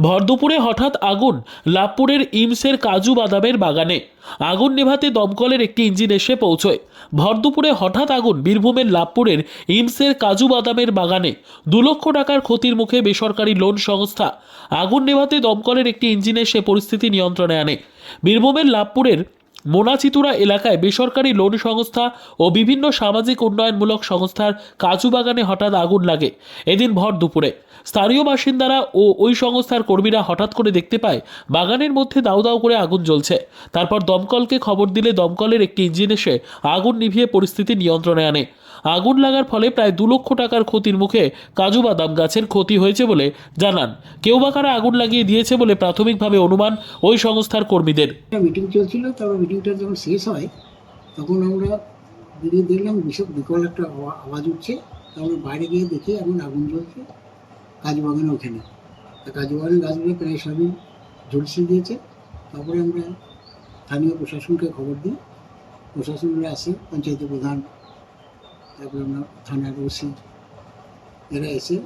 ভর দুপুরে হঠাৎ আগুন লাভপুরের ইমসের কাজু বাদামের বাগানে। আগুন নেভাতে দমকলের একটি ইঞ্জিন এসে পৌঁছয়। ভর দুপুরে হঠাৎ আগুন বীরভূমের লাভপুরের ইমসের কাজু বাদামের বাগানে। দু লক্ষ টাকার ক্ষতির মুখে বেসরকারি লোন সংস্থা আগুন নেভাতে দমকলের একটি ইঞ্জিন এসে পরিস্থিতি নিয়ন্ত্রণে আনে। বীরভূমের লাভপুরের মোনাচিতুরা এলাকায় বেসরকারি লোন সংস্থা ও বিভিন্ন সামাজিক উন্নয়নমূলক সংস্থার কাজু বাগানে হঠাৎ আগুন লাগে। এদিন ভর দুপুরে স্থানীয় বাসিন্দারা ও ওই সংস্থার কর্মীরা হঠাৎ করে দেখতে পায়, বাগানের মধ্যে দাউ দাউ করে আগুন জ্বলছে। তারপর দমকলকে খবর দিলে দমকলের একটি ইঞ্জিন এসে আগুন নিভিয়ে পরিস্থিতি নিয়ন্ত্রণে আনে। আগুন লাগার ফলে প্রায় দু লক্ষ টাকার ক্ষতির মুখে কাজু বাদাম গাছের ক্ষতি হয়েছে বলে জানান। কেউ বা কারা আগুন লাগিয়ে দিয়েছে বলে প্রাথমিকভাবে অনুমান ওই সংস্থার কর্মীদের। মিটিং চলছিল মিটিংটা যখন শেষ হয়, তখন আমরা বেরিয়ে দেখলাম বিশাল বিকল একটা আওয়া- আওয়াজ উঠছে। তখন বাইরে গিয়ে দেখি এখন আগুন জ্বলছে কাজু বাগানে ওখানে। তা কাজু বাগানের গাছগুলো প্রায় সবই ঝলসিয়ে দিয়েছে তারপরে আমরা স্থানীয় প্রশাসনকে খবর দিই। প্রশাসনরা আসে পঞ্চায়েত প্রধান। তারপরে আমরা থানার ওসি এরা এসে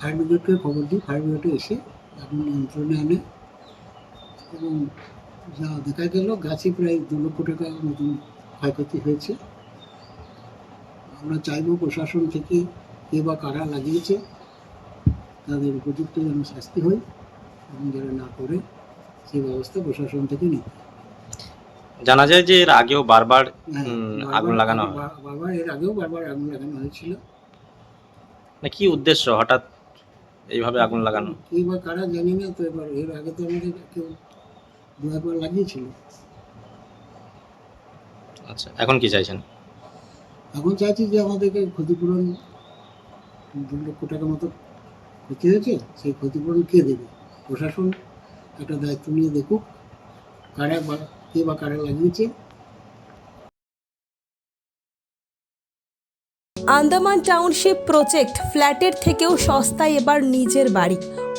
ফায়ার ব্রিগেডকে খবর দিই। ফায়ার ব্রিগেডে এসে আগুন নিয়ন্ত্রণে আনে এবং যা দেখা গেল গাছে প্রায় দু লক্ষ টাকা মতন ক্ষয়ক্ষতি হয়েছে। আমরা চাইব প্রশাসন থেকে কে বা কারা লাগিয়েছে তাদের উপযুক্ত যেন শাস্তি হয় এবং যারা না করে সেই ব্যবস্থা প্রশাসন থেকে নিতে জানা যায় যে এর আগেও বারবার হ্যাঁ, আগুন লাগানো বারবার এর আগেও বারবার আগুন লাগানো হয়েছিল। মানে কি উদ্দেশ্য হঠাৎ এইভাবে আগুন লাগানো? কে বা কারা জানি না তো এবার এর আগে তো আমাদের কেউ দু একবার লাগিয়েছিল। আচ্ছা এখন কি চাইছেন? এখন চাইছি যে আমাদেরকে ক্ষতিপূরণ দু লক্ষ টাকা মতো ক্ষতি হয়েছে সেই ক্ষতিপূরণ কে দেবে? প্রশাসন একটা দায়িত্ব নিয়ে দেখুক কারা বা কে বা কারা লাগিয়েছে। আন্দামান টাউনশিপ প্রজেক্ট ফ্ল্যাটের থেকেও সস্তায় এবার নিজের বাড়ি।